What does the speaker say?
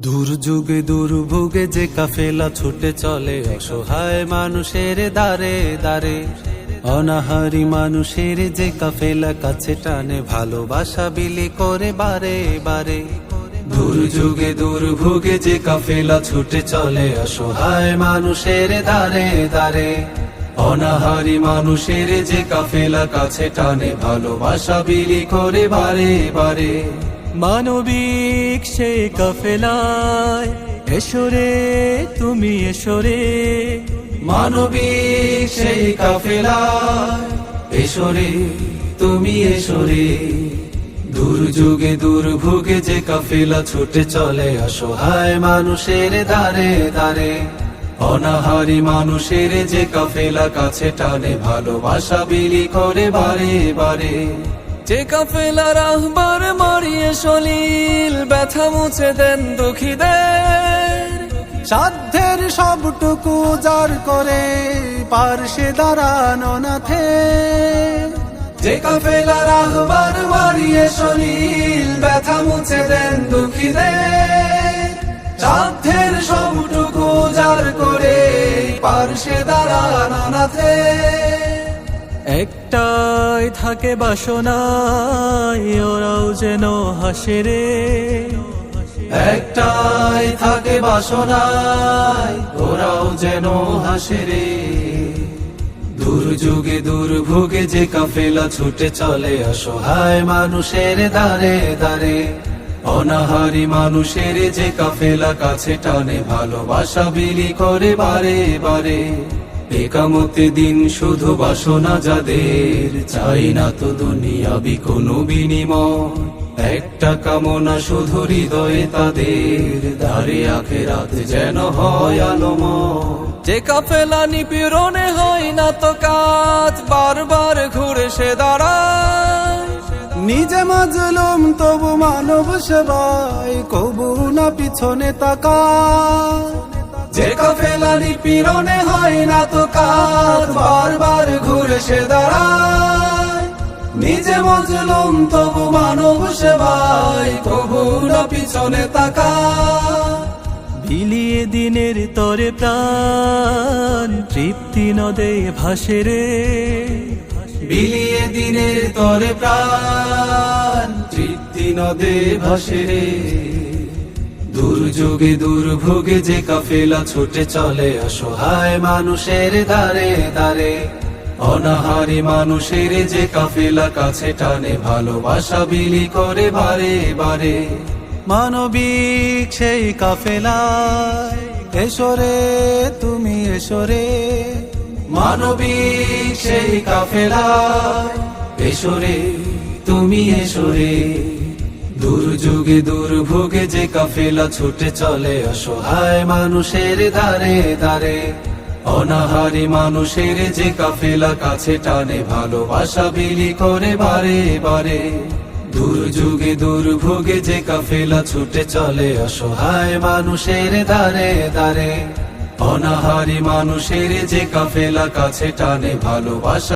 দুর্যোগে, দুর্ভোগে যে কাফেলা ছুটে চলে, অসহায় মানুষের দারে দারে অনাহারি মানুষের যে কাফেলা কাছে টানে, ভালোবাসা বিলি করে বারে বারে। দুর্যোগে, দুর্ভোগে যে কাফেলা ছুটে চলে, অসহায় মানুষের দারে দারে অনাহারি মানুষের যে কাফেলা কাছে টানে, ভালোবাসা বিলি করে বারে বারে। মানবিক সে কাফেলায় এসরে তুমি এসরে মানবিক সেই কাফেলায় এসরে তুমি এসরে দুর্যোগে দুর্ভোগে যে কাফেলা ছুটে চলে, অসহায় মানুষের দারে দারে অনাহারি মানুষের যে কাফেলা কাছে টানে, ভালোবাসা বিলি করে বারে বারে। যে কাফেলার আহবার মারিয়ে সলিল ব্যথা মুছে দেন দুঃখীদের। সাধ্যের সবটুকু জার করে পার্শ্বে দাঁড়ানো নাথে। যে কাফেলার আহবার মারিয়ে সলিল ব্যথা মুছে দেন দুঃখীদের। সাধ্যের সবটুকু জার করে পার্শ্বে দাঁড়ানো নাথে। একটাই থাকে বাসনায়, ওরাও যেন হাসে রে। একটাই থাকে বাসনায়, ওরাও যেন হাসে রে। দুর্যোগে দুর্ভোগে যে কাফেলা ছুটে চলে, অসহায় মানুষের দারে দারে অনাহারি মানুষের যে কাফেলা কাছে টানে, ভালোবাসা বিলি করে বারে বারে। একামতে দিন শুধু বাসনা যাদের চাই না তো দুনিয়াবি কোনো বিনিময়। একটা কামনা শুধু হৃদয়ে তাদের দাঁড়ে আখে রাত যেন হয় আলোময়। যে কাফেলা নিপীড়নে হয় না তো কাজ বারবার ঘুরে সে দাঁড়ায়। নিজে মাজলুম তবু মানব সেবায় কবু না পিছনে তাকা যে কাফেলা নিপীড়নে হয় না তো কাজ বারবার ঘুরে সে দাঁড়ায়। নিজে মজলুম তবু মানব সেবায় কবু না পিছনে তাকা বিলিয়ে দিনের তরে প্রাণ তৃপ্তি নদে ভাসে রে। বিলিয়ে দিনের তরে প্রাণ তৃপ্তি নদে ভাসে রে। দুর্যোগে, দুর্ভোগে যে কাফেলা ছুটে চলে, অসহায় মানুষের দারে দারে অনাহারি মানুষের যে কাফেলা কাছে টানে, ভালোবাসা বিলি করে বারে বারে। মানবিক সেই কাফেলায় এসরে তুমি এসরে মানবিক সেই কাফেলায় এসরে তুমি এসরে দুর্যোগে, দুর্ভোগে যে কাফেলা ছুটে চলে, অসহায় মানুষের দারে দারে অনাহারি মানুষের যে কাফেলা কাছে টানে, ভালোবাসা বিলি করে বারে বারে। দুর্যোগে, দুর্ভোগে যে কাফেলা ছুটে চলে, অসহায় মানুষের দারে দারে অনাহারি মানুষের যে কাফেলা কাছে টানে, ভালোবাসা